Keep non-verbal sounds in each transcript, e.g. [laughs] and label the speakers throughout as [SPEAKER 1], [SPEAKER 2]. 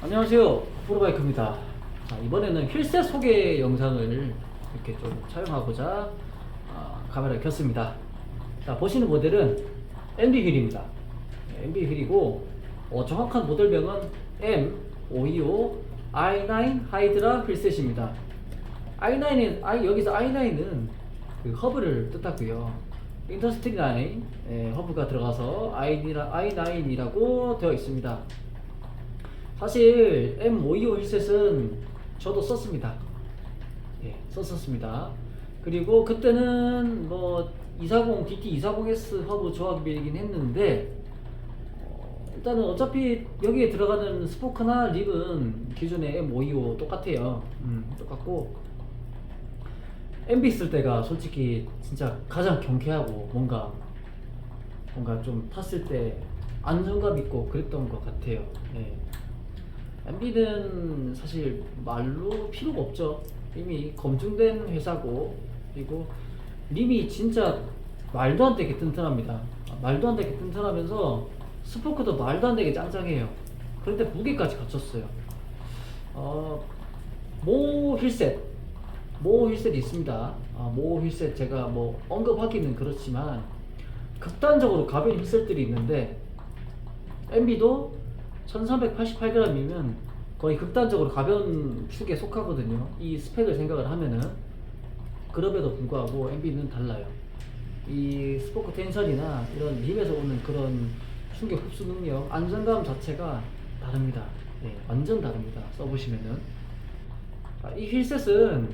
[SPEAKER 1] 안녕하세요. 프로바이크입니다. 자, 이번에는 휠셋 소개 영상을 이렇게 좀 촬영하고자 아, 카메라를 켰습니다. 자 보시는 모델은 MB 휠입니다. 네, MB 휠이고 어, 정확한 모델명은 M525 i9 하이드라 휠셋입니다. i9은 i, 여기서 i9은 그 허브를 뜻하고요. 인터스트리 9 예, 허브가 들어가서 i9이라고 되어 있습니다 사실 M525 힐셋은 저도 썼습니다. 예, 썼었습니다. 그리고 그때는 뭐 240, DT 240S 허브 조합이긴 했는데 어, 일단은 어차피 여기에 들어가는 스포크나 립은 기존의 M525 똑같아요. 음, 똑같고 MB 쓸 때가 솔직히 진짜 가장 경쾌하고 뭔가 뭔가 좀 탔을 때 안정감 있고 그랬던 것 같아요. 예. MB는 사실 말로 필요가 없죠. 이미 검증된 회사고 그리고 림이 진짜 말도 안 되게 튼튼합니다. 아, 말도 안 되게 튼튼하면서 스포크도 말도 안 되게 짱짱해요. 그런데 무게까지 갖췄어요. 어, 모 힐셋, 모 힐셋 있습니다. 아, 모 힐셋 제가 뭐 언급하기는 그렇지만 극단적으로 가벼운 힐셋들이 있는데 MB도 1388g이면 거의 극단적으로 가벼운 축에 속하거든요. 이 스펙을 생각을 하면은 그럼에도 불구하고 MB는 달라요. 이 스포크 텐션이나 이런 립에서 오는 그런 충격 흡수 능력, 안정감 자체가 다릅니다. 네, 완전 다릅니다. 써보시면은 아, 이 휠셋은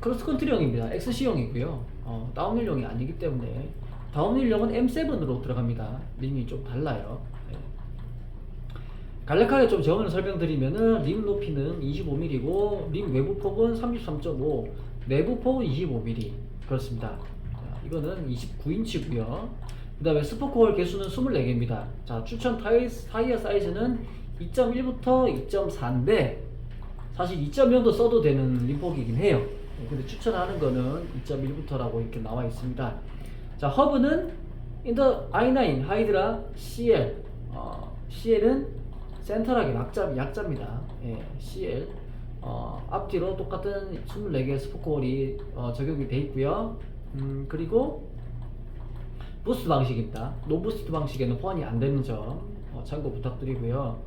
[SPEAKER 1] 크로스컨트리용입니다. XC용이고요. 어, 다운힐용이 아니기 때문에 다운힐용은 M7으로 들어갑니다. 림이 좀 달라요. 네. 간략하게 좀 정을 설명드리면은 림 높이는 25mm고 림 외부 폭은 33.5, 내부 폭은 25mm 그렇습니다. 자, 이거는 29인치고요. 그 다음에 스포크홀 개수는 24개입니다. 자, 추천 타이, 타이어 사이즈는 2.1부터 2.4인데 사실 2.0도 써도 되는 림폭이긴 해요. 네, 근데 추천하는 거는 2.1부터라고 이렇게 나와 있습니다. 자, 허브는 인더 i9 하이드라 CL 어, CL은 센터락이 약자, 약자입니다. 예, CL 어, 앞뒤로 똑같은 24개의 스포크홀이 어, 적용이 돼 있고요. 음, 그리고 부스트 방식입니다. 노부스트 방식에는 호환이 안 되는 점 어, 참고 부탁드리고요.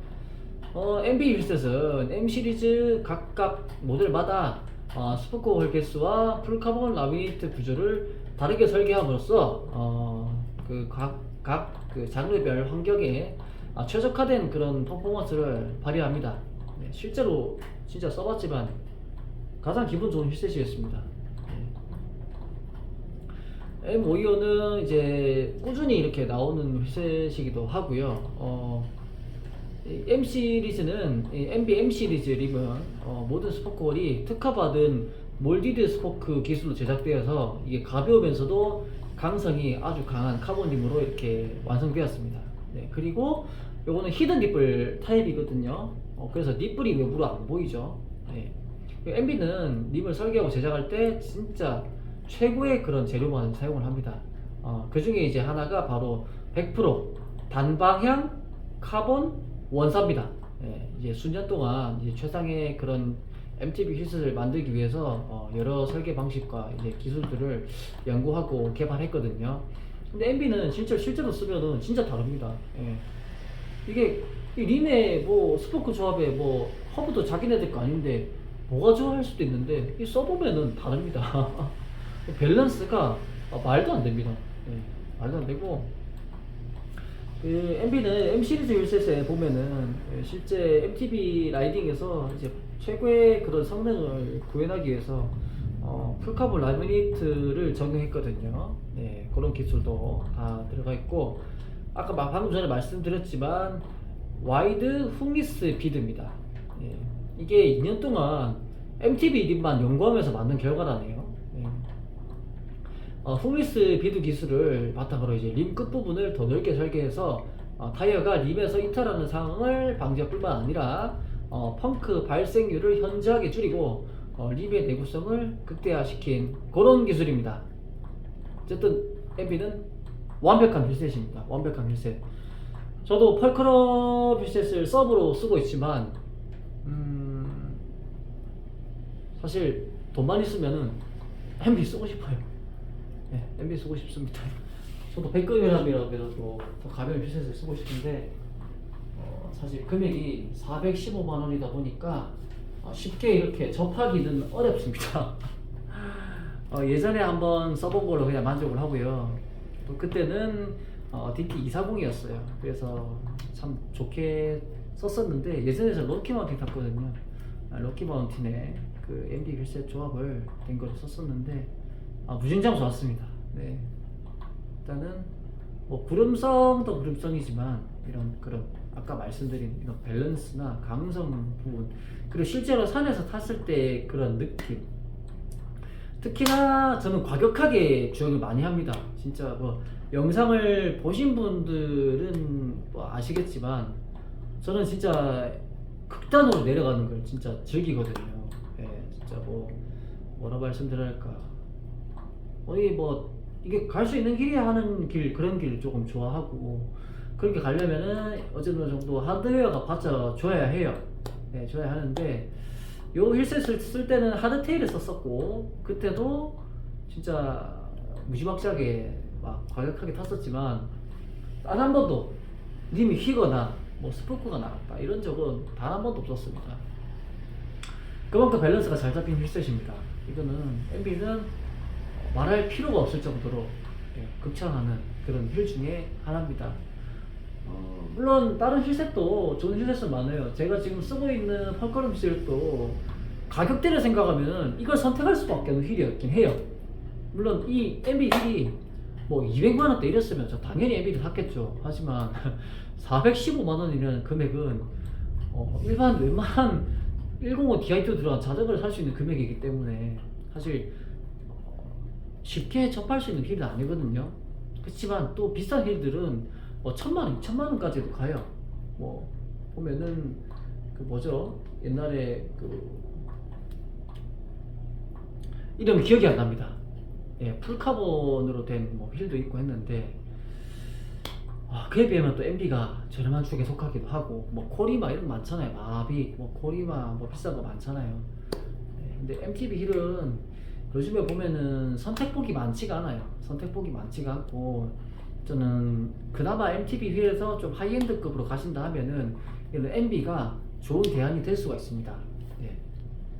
[SPEAKER 1] 어, MB 힐셋은 M 시리즈 각각 모델마다 어, 스포크 홀 개수와 풀카본 라미네이트 구조를 다르게 설계함으로써 어, 그각각 그 장르별 환경에 아, 최적화된 그런 퍼포먼스를 발휘합니다. 네, 실제로 진짜 써봤지만 가장 기분 좋은 힐셋이었습니다. 네. M525는 이제 꾸준히 이렇게 나오는 힐셋이기도 하고요. 어, 이 M 시리즈는 이 MB M 시리즈 립은 어, 모든 스포크홀이 특화받은 몰디드 스포크 기술로 제작되어서 이게 가벼우면서도 강성이 아주 강한 카본 림으로 이렇게 완성되었습니다. 네, 그리고 요거는 히든 니플 타입이거든요. 어, 그래서 니플이 외부로 안 보이죠. 네. MB는 림을 설계하고 제작할 때 진짜 최고의 그런 재료만 사용을 합니다. 어, 그 중에 이제 하나가 바로 100% 단방향 카본 원사입니다. 예, 이제 수년 동안 이제 최상의 그런 MTB 힐셋을 만들기 위해서 어, 여러 설계 방식과 이제 기술들을 연구하고 개발했거든요. 근데 MB는 실제 실제로 쓰면은 진짜 다릅니다. 예. 이게 이 림의 뭐 스포크 조합에 뭐 허브도 자기네들 거 아닌데 뭐가 좋아할 수도 있는데 이 써보면은 다릅니다. [laughs] 밸런스가 아, 말도 안 됩니다. 예, 말도 안 되고 그 MB는 M 시리즈 휠셋에 보면은 예, 실제 MTB 라이딩에서 이제 최고의 그런 성능을 구현하기 위해서 어, 풀카본 라미네이트를 적용했거든요. 네, 그런 기술도 다 들어가 있고 아까 막 방금 전에 말씀드렸지만 와이드 훅리스 비드입니다. 예, 이게 2년 동안 MTB 립만 연구하면서 만든 결과라네요. 예. 어, 훅리스 비드 기술을 바탕으로 이제 림 끝부분을 더 넓게 설계해서 어, 타이어가 림에서 이탈하는 상황을 방지할 뿐만 아니라 어, 펑크 발생률을 현저하게 줄이고 어, 림의 내구성을 극대화시킨 그런 기술입니다. 어쨌든 MB는 완벽한 휠셋입니다. 완벽한 휠셋. 저도 펄크럽 휠셋을 서브로 쓰고 있지만 사실 돈만 있으면은 MB 쓰고 싶어요. 네, MB 쓰고 싶습니다. [laughs] 저도 백금이라면서 더 가벼운 핏셋을 쓰고 싶은데 어, 사실 금액이 415만 원이다 보니까 어, 쉽게 이렇게 접하기는 어렵습니다. [laughs] 어, 예전에 한번 써본 걸로 그냥 만족을 하고요. 또 그때는 어, DT 240이었어요. 그래서 참 좋게 썼었는데 예전에 저 럭키 마운틴 탔거든요. 아, 럭키 마운틴에 그 MD 휠셋 조합을 된 거를 썼었는데 아, 무진장 좋았습니다. 네. 일단은 뭐 구름성도 구름성이지만 이런 그런 아까 말씀드린 이런 밸런스나 강성 부분 그리고 실제로 산에서 탔을 때 그런 느낌 특히나 저는 과격하게 주행을 많이 합니다. 진짜 뭐 영상을 보신 분들은 뭐 아시겠지만 저는 진짜 극단으로 내려가는 걸 진짜 즐기거든요. 예, 진짜 뭐 뭐라 말씀드려야 할까. 거의 뭐 이게 갈 수 있는 길이야 하는 길 그런 길 조금 좋아하고 그렇게 가려면은 어느 정도 하드웨어가 받쳐줘야 해요. 네, 줘야 하는데 요 힐셋을 쓸 때는 하드테일을 썼었고 그때도 진짜 무지막지하게 막 과격하게 탔었지만 단 한 번도 님이 휘거나 뭐 스포크가 나갔다 이런 적은 단 한 번도 없었습니다. 그만큼 밸런스가 잘 잡힌 힐셋입니다. 이거는 MB는 말할 필요가 없을 정도로 예, 극찬하는 그런 힐 중에 하나입니다. 어, 물론 다른 힐셋도 좋은 힐셋은 많아요. 제가 지금 쓰고 있는 펄커럼 힐도 가격대를 생각하면 이걸 선택할 수밖에 없는 힐이었긴 해요. 물론 이 MB 힐이 뭐 200만 원대 이랬으면 저 당연히 MB를 샀겠죠. 하지만 [laughs] 415만 원이라는 금액은 어, 일반 웬만한 105 DI2 들어간 자전거를 살 수 있는 금액이기 때문에 사실 쉽게 접할 수 있는 힐은 아니거든요. 그렇지만 또 비싼 힐들은 뭐 천만 원, 이천만 원까지도 가요. 뭐 보면은 그 뭐죠? 옛날에 그 이름이 기억이 안 납니다. 예, 풀카본으로 된뭐 힐도 있고 했는데 아, 그에 비하면 또 MB가 저렴한 축에 속하기도 하고 뭐 코리마 이런 거 많잖아요. 마비, 뭐 코리마 뭐 비싼 거 많잖아요. 예, 근데 MTB 힐은 요즘에 보면은 선택폭이 많지가 않아요. 선택폭이 많지가 않고 저는 그나마 MTB 휠에서 좀 하이엔드급으로 가신다 하면은 이런 MB가 좋은 대안이 될 수가 있습니다. 예.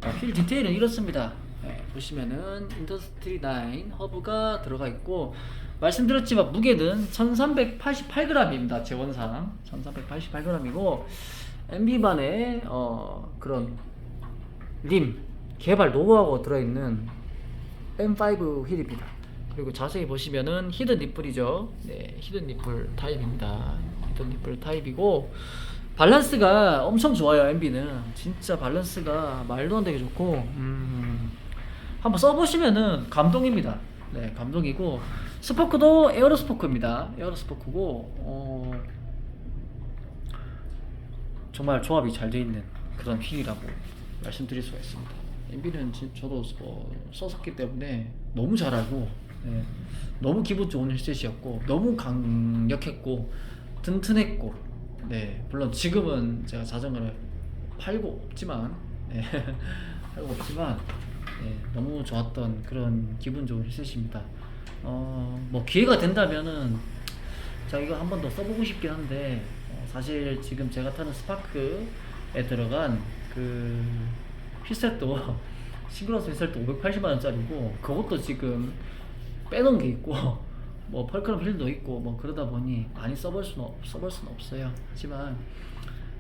[SPEAKER 1] 아, 휠 디테일은 이렇습니다. 예, 보시면은 인더스트리 9 허브가 들어가 있고 말씀드렸지만 무게는 1388g입니다. 재원상 1388g이고 MB반에 어, 그런 림 개발 노하우가 들어있는 M5 휠입니다. 그리고 자세히 보시면은 히든 니플이죠. 네, 히든 니플 타입입니다. 히든 니플 타입이고 밸런스가 엄청 좋아요. MB는 진짜 밸런스가 말도 안 되게 좋고 음, 한번 써보시면은 감동입니다. 네, 감동이고 스포크도 에어로 스포크입니다. 에어로 스포크고 어, 정말 조합이 잘 돼 있는 그런 휠이라고 말씀드릴 수가 있습니다. MB는 지- 저도 어, 썼었기 때문에 너무 잘 알고 네, 너무 기분 좋은 힐셋이었고 너무 강력했고 튼튼했고 네. 물론 지금은 제가 자전거를 팔고 없지만 네, [laughs] 팔고 없지만 네, 너무 좋았던 그런 기분 좋은 힐셋입니다. 어뭐 기회가 된다면은 자 이거 한 번 더 써보고 싶긴 한데 어, 사실 지금 제가 타는 스파크에 들어간 그 힐셋도 [laughs] 싱글러스 힐셋도 580만 원짜리고 그것도 지금 빼놓은 게 있고 [laughs] 뭐 펄크럼 힐도 있고 뭐 그러다 보니 많이 써볼 수는 없, 써볼 수는 없어요. 하지만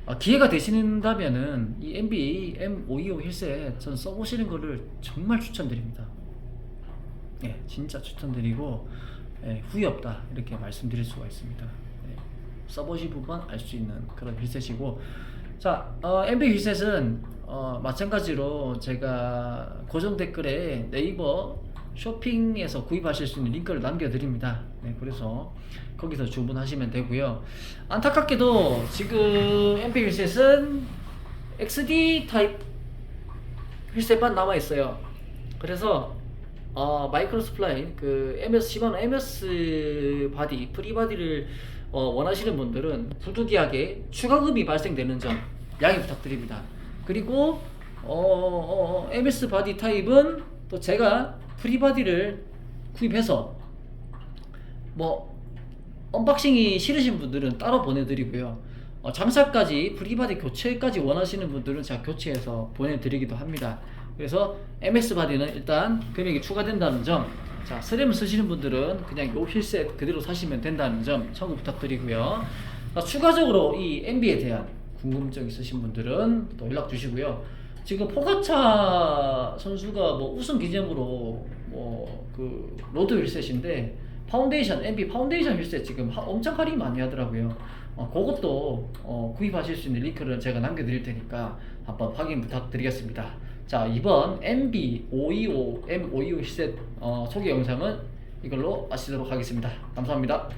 [SPEAKER 1] 어, 기회가 되신다면은 이 MB M525 힐셋 전 써보시는 거를 정말 추천드립니다. 예, 진짜 추천드리고 예, 후회 없다 이렇게 말씀드릴 수가 있습니다. 예, 써보시면 알수 있는 그런 힐셋이고 자 어, MB 힐셋은 어, 마찬가지로 제가 고정 댓글에 네이버 쇼핑에서 구입하실 수 있는 링크를 남겨드립니다. 네, 그래서 거기서 주문하시면 되고요. 안타깝게도 지금 MB 힐셋은 XD 타입 힐셋만 남아 있어요. 그래서 어, 마이크로 스플라인 그 MS 시바노 MS 바디 프리 바디를 어, 원하시는 분들은 부득이하게 추가금이 발생되는 점 양해 부탁드립니다. 그리고 어, 어, MS 바디 타입은 또 제가 프리바디를 구입해서 뭐 언박싱이 싫으신 분들은 따로 보내드리고요. 어, 장사까지 프리바디 교체까지 원하시는 분들은 제가 교체해서 보내드리기도 합니다. 그래서 MS 바디는 일단 금액이 추가된다는 점, 자 스램 쓰시는 분들은 그냥 요 휠셋 그대로 사시면 된다는 점 참고 부탁드리고요. 자, 추가적으로 이 MB에 대한 궁금증 있으신 분들은 또 연락 주시고요. 지금 포가차 선수가 뭐 우승 기념으로 뭐 그 로드 휠셋인데 파운데이션 MB 파운데이션 휠셋 지금 하- 엄청 할인 많이 하더라고요. 어, 그것도 어, 구입하실 수 있는 링크를 제가 남겨드릴 테니까 한번 확인 부탁드리겠습니다. 자 이번 MB 525 M525 휠셋 어, 소개 영상은 이걸로 마치도록 하겠습니다. 감사합니다.